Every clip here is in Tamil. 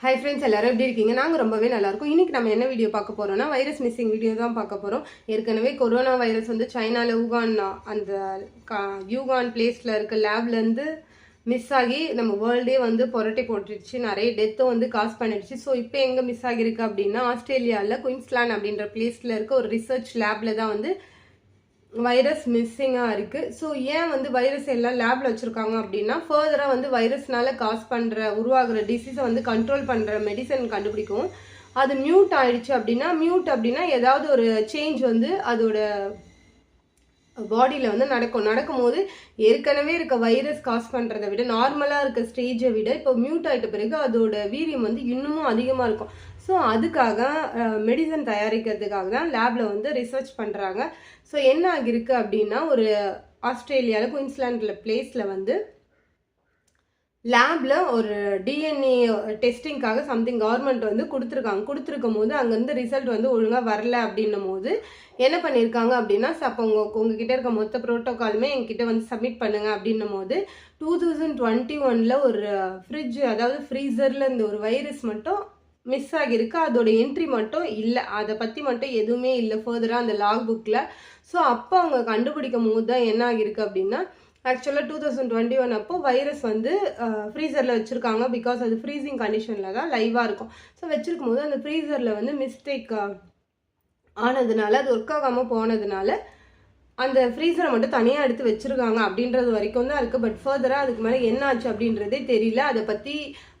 ஹை ஃப்ரெண்ட்ஸ் எல்லாரும் எப்படி இருக்கீங்க? நாங்கள் ரொம்பவே நல்லாயிருக்கும் இன்றைக்கி இன்னைக்கு நம்ம என்ன வீடியோ பார்க்க போகிறோம்னா வைரஸ் மிஸ்ஸிங் வீடியோ தான் பார்க்க போகிறோம் ஏற்கனவே கொரோனா வைரஸ் வந்து சைனாவில் ஊகான் அந்த கா- யூகான் பிளேஸில் இருக்க லேப்லேருந்து மிஸ் ஆகி நம்ம வேர்ல்டே வந்து புரட்டி போட்டுருச்சு நிறைய டெத்தும் வந்து காஸ் பண்ணிடுச்சு. ஸோ இப்போ எங்கே மிஸ் ஆகிருக்கு அப்படின்னா ஆஸ்திரேலியாவில் குயின்ஸ்லாண்ட் அப்படின்ற பிளேஸில் இருக்க ஒரு ரிசர்ச் லேபில் தான் வந்து வைரஸ் மிஸ்ஸிங்காக இருக்குது ஸோ ஏன் வந்து வைரஸ் எல்லாம் லேபில் வச்சுருக்காங்க அப்படின்னா ஃபர்தராக வந்து வைரஸ்னால காஸ் பண்ணுற உருவாகிற டிசீஸை வந்து கண்ட்ரோல் பண்ணுற மெடிசன் கண்டுபிடிக்கும் அது மியூட் ஆயிடுச்சு அப்படின்னா மியூட் அப்படின்னா ஏதாவது ஒரு சேஞ்ச் வந்து அதோட பாடியில் வந்து நடக்கும். நடக்கும்போது ஏற்கனவே இருக்க வைரஸ் காஸ் பண்ணுறதை விட நார்மலாக இருக்க ஸ்டேஜை விட இப்போ மியூட் ஆகிட்ட பிறகு அதோட வீரியம் வந்து இன்னமும் அதிகமாக இருக்கும். ஸோ அதுக்காக மெடிசன் தயாரிக்கிறதுக்காக தான் லேபில் வந்து ரிசர்ச் பண்ணுறாங்க ஸோ என்ன ஆகிருக்கு அப்படின்னா ஒரு ஆஸ்திரேலியாவில் குயின்ஸ்லாண்டில் பிளேஸில் வந்து லேபில் ஒரு டிஎன்ஏ டெஸ்டிங்காக சம்திங் கவர்மெண்ட் வந்து கொடுத்துருக்காங்க. கொடுத்துருக்கும் போது அங்கேருந்து ரிசல்ட் வந்து ஒழுங்காக வரல அப்படின்னும் போது என்ன பண்ணியிருக்காங்க அப்படின்னா அப்போ உங்கள் உங்ககிட்ட இருக்க மொத்த ப்ரோட்டோகாலுமே எங்ககிட்ட வந்து சப்மிட் பண்ணுங்கள் அப்படின்னும் போது டூ தௌசண்ட் டுவெண்ட்டி ஒனில் ஒரு ஃப்ரிட்ஜ் அதாவது ஃப்ரீசரில் இந்த ஒரு வைரஸ் மட்டும் மிஸ் ஆகியிருக்கு அதோட என்ட்ரி மட்டும் இல்லை. அதை பற்றி மட்டும் எதுவுமே இல்லை ஃபர்தராக அந்த லாக் புக்கில் ஸோ அப்போ அவங்க கண்டுபிடிக்கும் போது தான் என்ன ஆகியிருக்கு அப்படின்னா ஆக்சுவலாக டூ தௌசண்ட் டுவெண்ட்டி ஒன் அப்போ வைரஸ் வந்து ஃப்ரீசரில் வச்சுருக்காங்க. பிகாஸ் அது ஃப்ரீசிங் கண்டிஷனில் தான் லைவாக இருக்கும். ஸோ வச்சுருக்கும் போது அந்த ஃப்ரீசரில் வந்து மிஸ்டேக் ஆனதுனால அது ஒர்க் ஆகாமல் போனதுனால அந்த ஃப்ரீசரை மட்டும் தனியாக எடுத்து வச்சுருக்காங்க அப்படின்றது வரைக்கும் தான் இருக்குது பட் ஃபர்தராக அதுக்கு மேலே என்ன ஆச்சு அப்படின்றதே தெரியல. அதை பற்றி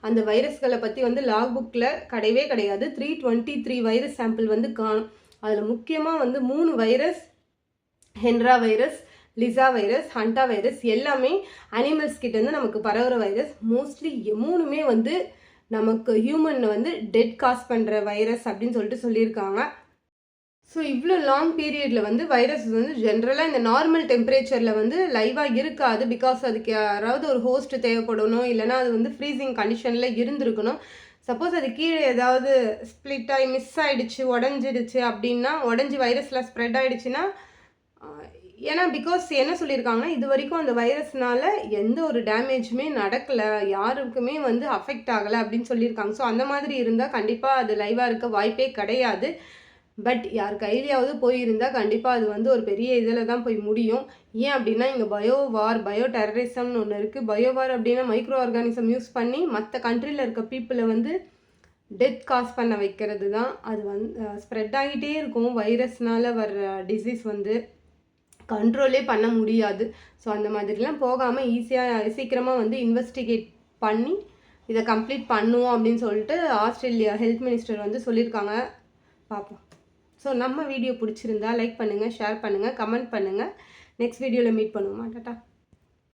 அந்த வைரஸ்களை பற்றி வந்து லாக் புக்கில் கிடையவே கிடையாது. Three twenty three virus sample வந்து காணும். அதில் முக்கியமாக வந்து மூணு virus Hendra virus Lyssa virus Hanta virus எல்லாமே அனிமல்ஸ் கிட்டேருந்து நமக்கு பரவுகிற வைரஸ் மோஸ்ட்லி மூணுமே வந்து நமக்கு ஹியூமன் வந்து டெட் காஸ் பண்ணுற வைரஸ் அப்படின்னு சொல்லிட்டு சொல்லியிருக்காங்க. ஸோ இவ்வளோ லாங் பீரியடில் வந்து வைரஸ் வந்து ஜென்ரலாக இந்த நார்மல் டெம்பரேச்சரில் வந்து லைவாக இருக்காது பிகாஸ் அதுக்கு யாராவது ஒரு ஹோஸ்ட் தேவைப்படணும். இல்லைனா அது வந்து ஃப்ரீசிங் கண்டிஷனில் இருந்திருக்கணும். சப்போஸ் அது கீழே ஏதாவது ஸ்ப்ளிட் ஆகி மிஸ் ஆகிடுச்சு உடஞ்சிடுச்சு அப்படின்னா உடஞ்சி வைரஸில் ஸ்ப்ரெட் ஆகிடுச்சுன்னா ஏன்னா பிகாஸ் என்ன சொல்லியிருக்காங்கன்னா இது வரைக்கும் அந்த வைரஸ்னால எந்த ஒரு டேமேஜுமே நடக்கலை. யாருக்குமே வந்து அஃபெக்ட் ஆகலை அப்படின்னு சொல்லியிருக்காங்க. ஸோ அந்த மாதிரி இருந்தால் கண்டிப்பாக அது லைவாக இருக்க வாய்ப்பே கிடையாது. பட் யார் கையிலையாவது போயிருந்தால் கண்டிப்பாக அது வந்து ஒரு பெரிய இதில் தான் போய் முடியும். ஏன் அப்படின்னா இங்கே பயோ வார் பயோ டெரரிசம்னு ஒன்று இருக்குது பயோ வார் அப்படின்னா மைக்ரோ ஆர்கானிசம் யூஸ் பண்ணி மற்ற கண்ட்ரியில் இருக்க பீப்புளை வந்து டெத் காஸ் பண்ண வைக்கிறது தான். அது வந்து ஸ்ப்ரெட் ஆகிட்டே இருக்கும். வைரஸ்னால் வர்ற டிசீஸ் வந்து கண்ட்ரோலே பண்ண முடியாது. ஸோ அந்த மாதிரிலாம் போகாமல் ஈஸியாக சீக்கிரமாக வந்து இன்வெஸ்டிகேட் பண்ணி இதை கம்ப்ளீட் பண்ணுவோம் அப்படின்னு சொல்லிட்டு ஆஸ்திரேலியா ஹெல்த் மினிஸ்டர் வந்து சொல்லியிருக்காங்க. பார்ப்போம் ஸோ நம்ம வீடியோ பிடிச்சிருந்தா லைக் பண்ணுங்கள் ஷேர் பண்ணுங்கள் கமெண்ட் பண்ணுங்கள் நெக்ஸ்ட் வீடியோவில் மீட் பண்ணுவோமா டாட்டா?